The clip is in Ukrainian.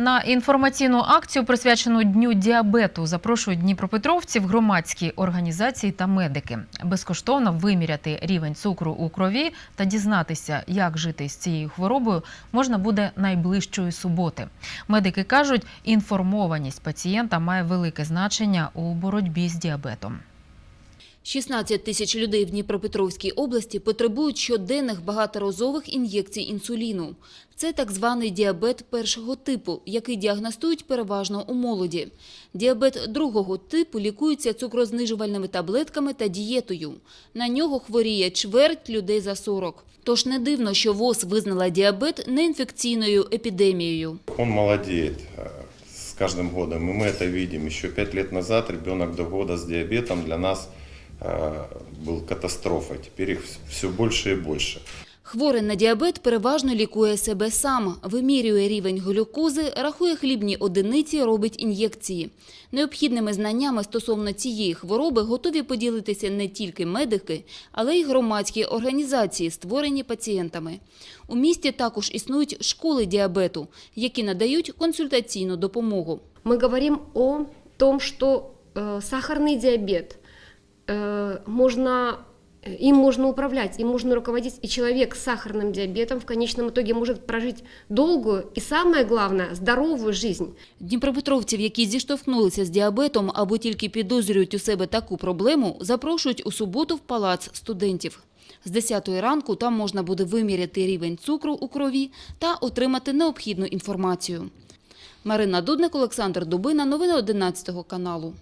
На інформаційну акцію, присвячену Дню діабету, запрошують дніпропетровців, громадські організації та медики. Безкоштовно виміряти рівень цукру у крові та дізнатися, як жити з цією хворобою, можна буде найближчої суботи. Медики кажуть, інформованість пацієнта має велике значення у боротьбі з діабетом. 16 тисяч людей в Дніпропетровській області потребують щоденних багаторазових ін'єкцій інсуліну. Це так званий діабет першого типу, який діагностують переважно у молоді. Діабет другого типу лікується цукрознижувальними таблетками та дієтою. На нього хворіє чверть людей за 40. Тож не дивно, що ВОЗ визнала діабет неінфекційною епідемією. Он молодеет э, с каждым годом, и мы это видим. Еще пять лет назад ребенок до года с диабетом для нас э, был катастрофой. Теперь их все больше и больше. Хворий на діабет переважно лікує себе сам, вимірює рівень глюкози, рахує хлібні одиниці, робить ін'єкції. Необхідними знаннями стосовно цієї хвороби готові поділитися не тільки медики, але й громадські організації, створені пацієнтами. У місті також існують школи діабету, які надають консультаційну допомогу. Мы говорим о том, что э, сахарный диабет э, можно им можно управлять, им можно руководить, и человек с сахарным диабетом в конечном итоге может прожить долгую и, самое главное, здоровую жизнь. Дніпропетровців, які зіштовхнулися з діабетом або тільки підозрюють у себе таку проблему, запрошують у суботу в палац студентів. З 10 ранку там можна буде виміряти рівень цукру у крові та отримати необхідну інформацію. Марина Дудник, Олександр Дубина. Новини 11 каналу.